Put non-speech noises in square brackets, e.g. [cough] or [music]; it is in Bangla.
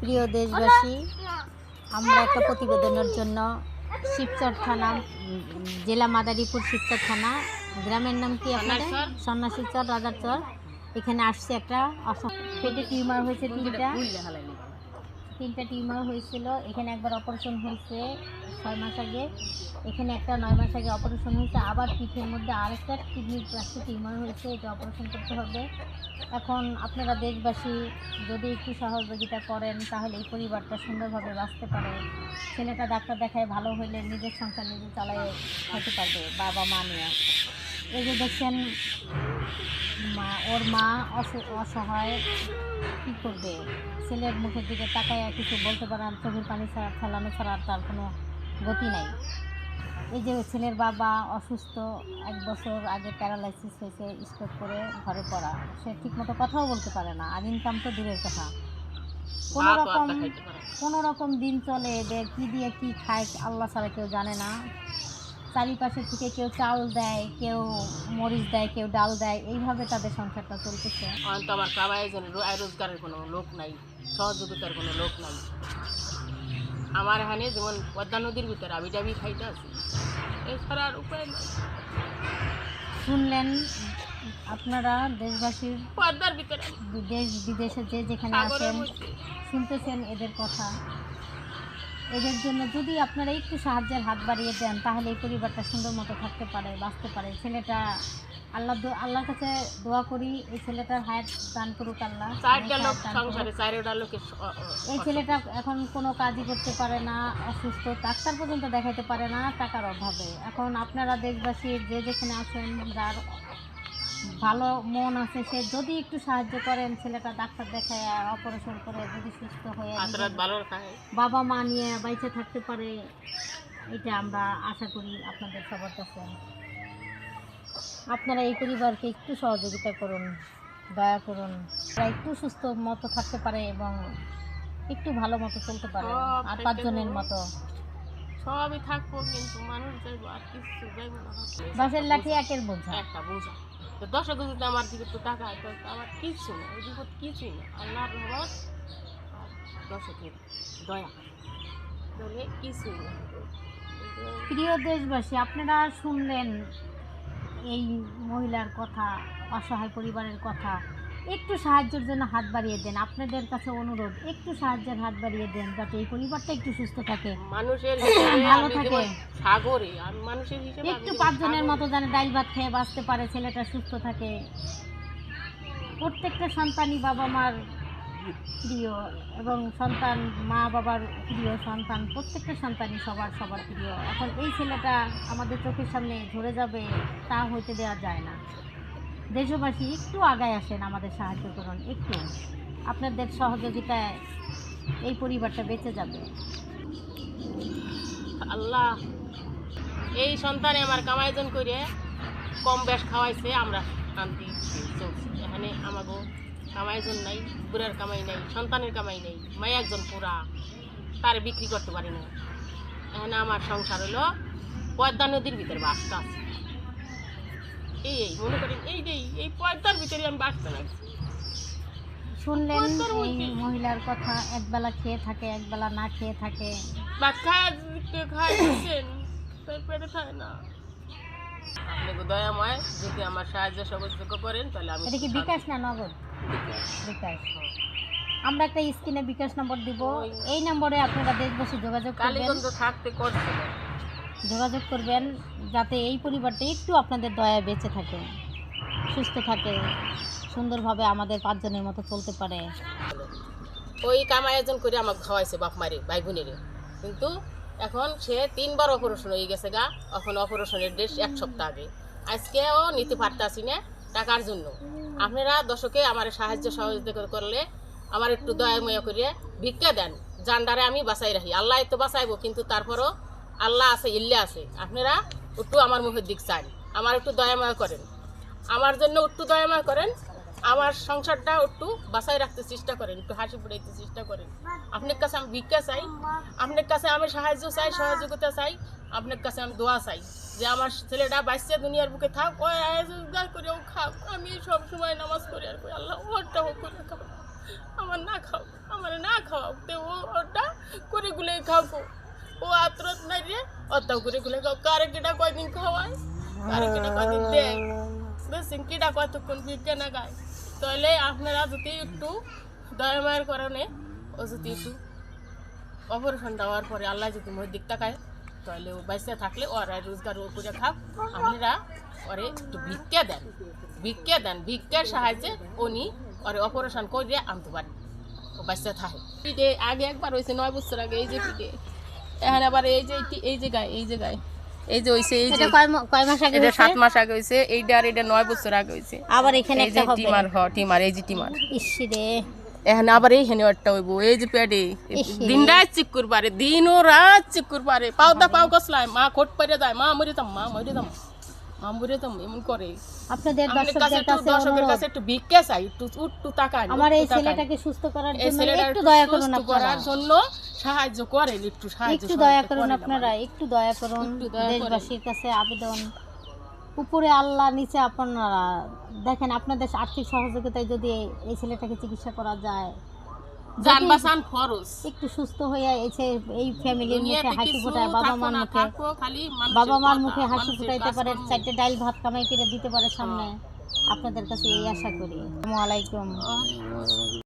প্রিয় দেশবাসী আমরা একটা প্রতিবেদনের জন্য শিবচর থানা জেলা মাদারীপুর শিবচর থানা গ্রামের নাম কি আপনাদের? সন্ন্যাসীচর। সন্ন্যাসীচর রাজারচর এখানে আসছে একটা অসম পেটে টিউমার হয়েছে তিনটা। তিনটা টিউমার হয়েছিল, এখানে একবার অপারেশন হয়েছে ছয় মাস আগে। এখানে একটা নয় মাস আগে অপারেশন হয়েছে, আবার পিঠের মধ্যে আরেকটা কিডনির পাশে টিউমার হয়েছে, এটা অপারেশন করতে হবে। এখন আপনারা দেশবাসী যদি একটু সহযোগিতা করেন, তাহলে এই পরিবারটা সুন্দরভাবে বাঁচতে পারে। ছেলেটা ডাক্তার দেখায় ভালো হলে নিজের সংসার নিজে চালায় খেতে পারবে বাবা মা নিয়ে। এই যে দেখছেন মা ওর মা অস- অসহায় কী করবে? ছেলের মুখের দিকে তাকায় আর কিছু বলতে পারে না চোখের পানি ছাড়া ফেলানো ছাড়া তার কোনো গতি নাই। এই যে ছেলের বাবা অসুস্থ এক বছর আগে প্যারালাইসিস হয়েছে স্ট্রোক করে ঘরে পড়া। সে ঠিকমতো কথাও বলতে পারে না আর ইনকাম তো দূরের কথা। কোনো রকম কোনো রকম দিন চলে এদের কী দিয়ে কী খায় আল্লাহ ছাড়া কেউ জানে না। চারিপাশে থেকে কেউ চাউল দেয় কেউ মরিচ দেয় কেউ ডাল দেয় এইভাবে তাদের সংসারটা চলতেছে। আমার কামাই রোজগারের কোনো লোক নাই সহযোগিতার কোনো লোক নাই। আমার এখানে যেমন পদ্মা নদীর ভিতরে আমি ডাবি খাইতে আছি এছাড়া আর উপায় নাই। শুনলেন আপনারা দেশবাসীর পদ্মার ভিতরে দেশ বিদেশে যে যেখানে আছেন শুনতেছেন এদের কথা। এদের জন্য যদি আপনারা একটু সাহায্যের হাত বাড়িয়ে দেন তাহলে এই পরিবারটা সুন্দর মতো থাকতে পারে বাঁচতে পারে। ছেলেটা আল্লাহ আল্লাহর কাছে দোয়া করি এই ছেলেটার হায়াত দান করুক আল্লাহ। এই ছেলেটা এখন কোনো কাজই করতে পারে না অসুস্থ ডাক্তার পর্যন্ত দেখাতে পারে না টাকার অভাবে। এখন আপনারা দেশবাসী যে যেখানে আছেন যার ভালো মন আছে সে যদি একটু সাহায্য করেন ছেলেটা ডাক্তার দেখায় অপারেশন করে যদি সুস্থ হয়ে খায়। বাবা মা নিয়ে বাইচে থাকতে পারে এটা আমরা আশা করি আপনাদের সবার কাছে। আপনারা এই পরিবারকে একটু সহযোগিতা করুন দয়া করুন। একটু সুস্থ মতো থাকতে পারে এবং একটু ভালো মতো চলতে পারে আর পাঁচজনের মতো। সবই থাকব কিন্তু মানুষ যাইবো আর কিছু যাইবো না। বাসের লাঠি একের বোঝা। একটা বোঝা। তো হাজার যদি আমার দিকে একটু টাকা তো আমার কিছু না, ওই বিপদ কিছুই না। আল্লাহর রহমত আর দর্শকের দয়া। তাহলে কিছুই না। প্রিয় দেশবাসী, আপনারা শুনলেন এই মহিলার কথা, অসহায় পরিবারের কথা। একটু সাহায্যের জন্য হাত বাড়িয়ে দেন। আপনাদের কাছে অনুরোধ একটু সাহায্যের হাত বাড়িয়ে দেন যাতে এই পরিবারটা একটু সুস্থ থাকে। মানুষের [coughs] ভালো থাকে। সাগরে মানুষের হিসেবে একটু পাঁচজনের মতো যেন ডাইল ভাত খেয়ে বাঁচতে পারে ছেলেটা সুস্থ থাকে। প্রত্যেকটা সন্তানই বাবা মার প্রিয় এবং সন্তান মা বাবার প্রিয় সন্তান প্রত্যেকটা সন্তানই সবার সবার প্রিয়। এখন এই ছেলেটা আমাদের চোখের সামনে ঝরে যাবে তা হইতে দেওয়া যায় না। দেশবাসী একটু আগায় আসেন, আমাদের সাহায্য করুন, একটু। আপনাদের সহযোগিতায় এই পরিবারটা বেঁচে যাবে। আল্লাহ, এই সন্তানে আমার কামাইজন করে কম বেশ খাওয়াইছে, আমরা শান্তি এখানে আমাকে কামাইজন নাই, বুড়ার কামাই নাই, সন্তানের কামাই নেই, মাই একজন পুরা তার বিক্রি করতে পারি না এখানে আমার সংসার হলো পদ্মা নদীর ভিতরে বাসটা আছে। এই এই মনে করেন এই যে এই- পদ্মার ভিতরে আমি বাসতে লাগছি। শুনলেন এই মহিলার কথা একবেলা খেয়ে থাকে একবেলা না খেয়ে থাকে। ভাত খায় খায় দিচ্ছেন পেটে খায় না। আপনাকে দয়াময় যদি আমার সাহায্য সহযোগ করেন তাহলে আমি এটা কি বিকাশ না নগদ? বিকাশ। আমরা একটা স্ক্রিনে বিকাশ নম্বর দিব। এই নম্বরে আপনারা দেশবাসী যোগাযোগ করবেন। কালীগঞ্জ থাকতে যোগাযোগ করবেন যাতে এই পরিবারটা একটু আপনাদের দয়া বেঁচে থাকে, সুস্থ থাকে, সুন্দরভাবে আমাদের পাঁচজনের মতো চলতে পারে। ওই কাম আয়োজন করে আমাকে খাওয়াইছে বাপ মারে, ভাই বোনেরে। কিন্তু এখন সে তিনবার অপারেশন হয়ে গেছে গা, এখন অপারেশনের ডেট এক সপ্তাহ আগে। আজকেও নিতে পারতাছি না টাকার জন্য। আপনারা দশকে আমার সাহায্য সহযোগিতা করলে আমার একটু দয়াময় করে ভিক্ষা দেন। জান্ডারে আমি বাঁচাই রাখি। আল্লাহ তো বাঁচাইবো, কিন্তু তারপরও আল্লাহ আছে, ইল্লে আছে। আপনারা একটু আমার মুখের দিক চান। আমার একটু দয়াময় করেন। আমার জন্য একটু দয়াময় করেন। আমার সংসারটা একটু বাঁচাই রাখতে চেষ্টা করেন, একটু হাসি ফুটাইতে চেষ্টা করেন। আপনার কাছে আমি ভিক্ষা চাই, আপনার কাছে আমি সাহায্য চাই, সহযোগিতা চাই, আপনার কাছে আমি দোয়া চাই যে আমার ছেলেটা বাচ্চা দুনিয়ার বুকে থাক। ও আয়োজন করে ও খাক। আমি সব সময় নামাজ করি আর করি আল্লাহ ওরটা হোক করে খাব আমার না খাও, আমার না খাও। ও ওটা করে গুলে খাব। ও আত্রত নাই রে অত করে গুলে খাও কারে কিটা কয়দিন খাওয়ায়? কারে কিটা কয়দিন দেয়? বেশিন কিটা কতক্ষণ ভিক্ষে না গায় তাহলে আপনারা যদি একটু দয়া মায়ের কারণে, ও যদি একটু অপারেশন দেওয়ার পরে আল্লাহ যদি মোর দিক তাকায় তাহলে ও বাইসে থাকলে ওরা রোজগার ও করে খাক। আপনারা ওরে একটু ভিক্ষা দেন ভিক্ষা দেন, ভিক্ষার সাহায্যে উনি ওরে অপারেশন করে আনতে পারেন। ও বাচ্চা থাকে। পিঠে আগে একবার হয়েছে, নয় বছর আগে এই যে পিঠে এখন আবার এই যে এই যে গায়ে এই যে গায়ে। এই যে হইছে এই যে কয় মাস আগে এটা হয়েছে? সাত মাস আগে হইছে এইটা আর এটা 9 বছর আগে হইছে। আবার এখানে একটা হবে। টিমার হ টিমার এই যে টিমার। ইসি রে। এখানে আবার এই হেনে একটা হইব এই যে প্যাডে। দিন রাত চেক পারে দিন ও রাত চেক করবারে। পাও দা পাও কসলায় মা খোট পেরে যায় মা মরে দাম মা মরে দাম মা মরে এমন করে। আপনাদের আমাদের কাছে দর্শকদের কাছে দর্শকের অনুরোধ কাছে একটু ভিক্ষা চাই একটু উট্টু টাকা আমার এই ছেলেটাকে সুস্থ করার জন্য একটু দয়া করুন আপনারা। করার জন্য সাহায্য করেন একটু সাহায্য একটু দয়া করুন আপনারা একটু দয়া করুন। দেশবাসীর কাছে আবেদন। উপরে আল্লাহ নিচে আপনারা। দেখেন আপনাদের আর্থিক সহযোগিতায় যদি এই ছেলেটাকে চিকিৎসা করা যায়। যান বাসান খরচ। একটু সুস্থ হয়ে এই এই ফ্যামিলির মুখে হাসি ফোটায় বাবা মার মুখে। বাবা মার মুখে হাসি ফোটাইতে পারে। চারটে ডাইল ভাত কামাই করে দিতে পারে সামনে। আপনাদের কাছে এই আশা করি। আসসালামু আলাইকুম।